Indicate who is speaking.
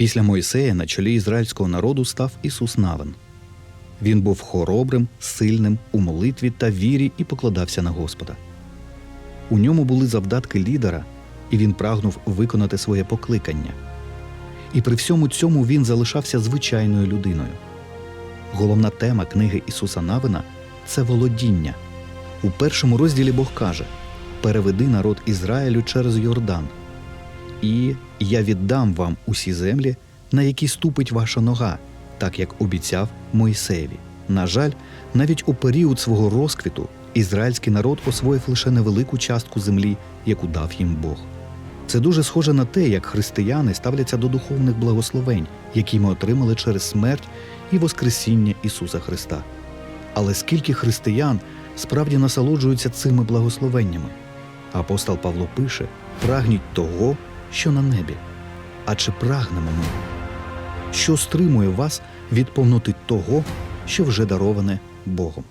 Speaker 1: Після Мойсея на чолі ізраїльського народу став Ісус Навин. Він був хоробрим, сильним у молитві та вірі і покладався на Господа. У ньому були завдатки лідера, і він прагнув виконати своє покликання. І при всьому цьому він залишався звичайною людиною. Головна тема книги Ісуса Навина це володіння. У першому розділі Бог каже: Переведи народ Ізраїлю через Йордан, і я віддам вам усі землі, на які ступить ваша нога, так як обіцяв Мойсеєві. На жаль, навіть у період свого розквіту ізраїльський народ освоїв лише невелику частку землі, яку дав їм Бог. Це дуже схоже на те, як християни ставляться до духовних благословень, які ми отримали через смерть і Воскресіння Ісуса Христа. Але скільки християн справді насолоджуються цими благословеннями? Апостол Павло пише: прагніть того, що на небі. А чи прагнемо ми? Що стримує вас від повноти того, що вже дароване Богом?